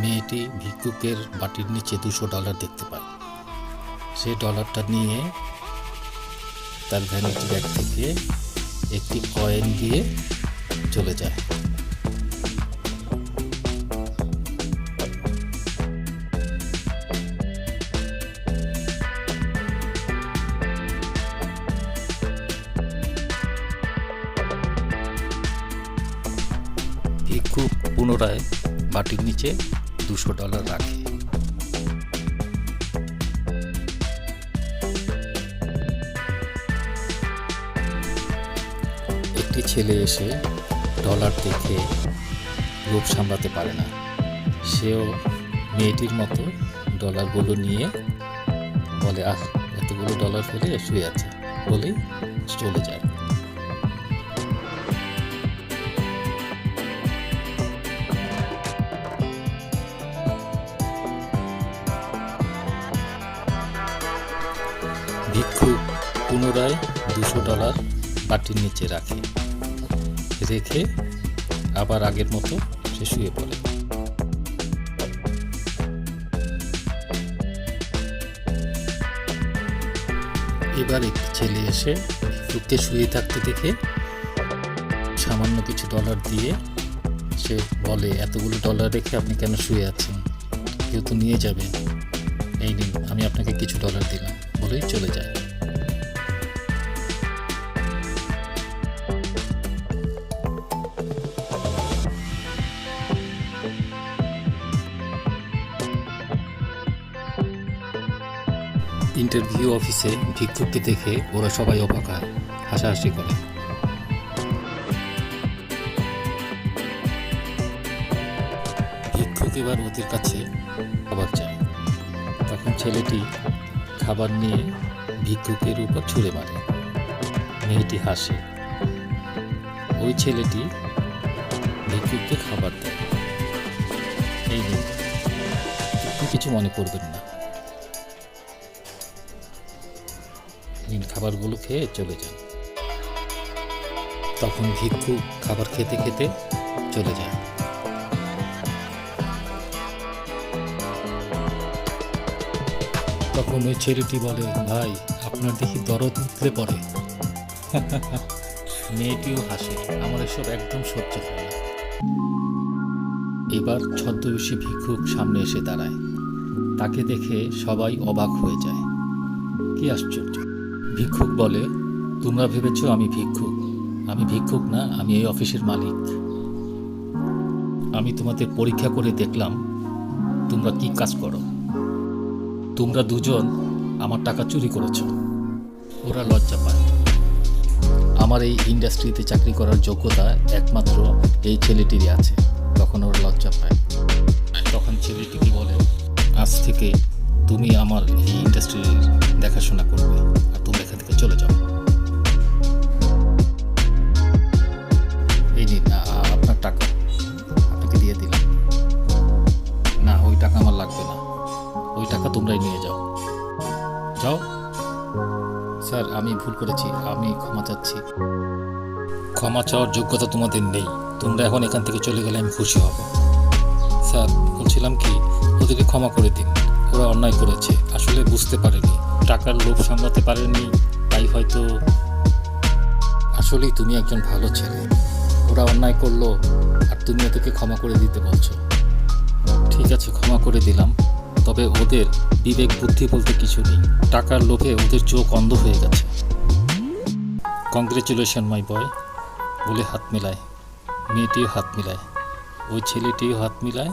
মেয়েটি ভিক্ষুকের বাটির নিচে দুশো ডলার দেখতে পায়। সে ডলারটা নিয়ে তার ভ্যানিটি ব্যাগ থেকে একটি কয়েন দিয়ে চলে যায়। ভিক্ষুক পুনরায় বাটির নিচে দুশো ডলার রাখে। একটি ছেলে এসে ডলার দেখে রূপ সামলাতে পারে না। সেও মেয়েটির মতো ডলারগুলো নিয়ে বলে, আহ, এতগুলো ডলার ফেলে শুয়ে আছে। বলেই চলে যায়। ভিক্ষুক পুনরায় দুশো ডলার বাটির নিচে রাখে। রেখে আবার আগের মতো সে শুয়ে পড়ে। এবার একটি ছেলে এসে ভিক্ষুককে শুয়ে থাকতে দেখে সামান্য কিছু ডলার দিয়ে সে বলে, এতগুলো ডলার রেখে আপনি কেন শুয়ে আছেন? কেউ তো নিয়ে যাবে। এই নিন, আমি আপনাকে কিছু ডলার দিলাম। বলেই চলে যায়। ইন্টারভিউ অফিসে ভিক্ষুককে দেখে ওরা সবাই অবাক হয় হাসাহাসি করে। ভিক্ষুক এবার ওদের কাছে খাবার চায় তখন ছেলেটি খাবার নিয়ে ভিক্ষুকের উপর ছুঁড়ে মারে। মেয়েটি হাসে। ওই ছেলেটি ভিক্ষুককে খাবার দেয়। এই আপনি কিছু মনে করবেন না। নিন খাবারগুলো খেয়ে চলে যান। তখন ভিক্ষু খাবার খেতে খেতে চলে যায়। তখন ওই ছেলেটি বলে, ভাই, আপনার দেখি দরদ উঠলে পড়ে। মেয়েটিও হাসে, আমার এসব একদম সহ্য হয় না। এবার ছদ্মবেশী ভিক্ষুক সামনে এসে দাঁড়ায়। তাকে দেখে সবাই অবাক হয়ে যায়। কি আশ্চর্য! ভিক্ষুক বলে, তোমরা ভেবেছ আমি ভিক্ষুক? আমি ভিক্ষুক না, আমি এই অফিসের মালিক। আমি তোমাদের পরীক্ষা করে দেখলাম, তোমরা কি কাজ করো? তোমরা দুজন আমার টাকা চুরি করেছ। ওরা লজ্জা পায়। আমার এই ইন্ডাস্ট্রিতে চাকরি করার যোগ্যতা একমাত্র এই ছেলেটিরই আছে। তখন ওরা লজ্জা পায়। তখন ছেলেটি কি বলে, আজ থেকে তুমি আমার এই ইন্ডাস্ট্রির দেখাশোনা করবে। টাকা তোমরাই নিয়ে যাও। যাও। স্যার, আমি ভুল করেছি, আমি ক্ষমা চাচ্ছি। ক্ষমা চাওয়ার যোগ্যতা তোমাদের নেই। তোমরা এখন এখান থেকে চলে গেলে আমি খুশি হব। স্যার, বলছিলাম কি, ওদেরকে ক্ষমা করে দিন। ওরা অন্যায় করেছে। আসলে বুঝতে পারেনি। টাকার লোভ সামলাতে পারেনি। তাই হয়তো আসলেই তুমি একজন ভালো ছেলে। ওরা অন্যায় করল, আর তুমি ওদেরকে ক্ষমা করে দিতে বলছো। ঠিক আছে, ক্ষমা করে দিলাম। তবে ওদের বিবেক বুদ্ধি বলতে কিছু নেই। টাকার লোকে ওদের চোখ অন্ধ হয়ে গেছে। কংগ্রেচুলেশন মাই বয় বলে হাত মেলায়। মেয়েটিও হাত মেলায়। ওই ছেলেটিও হাত মিলায়।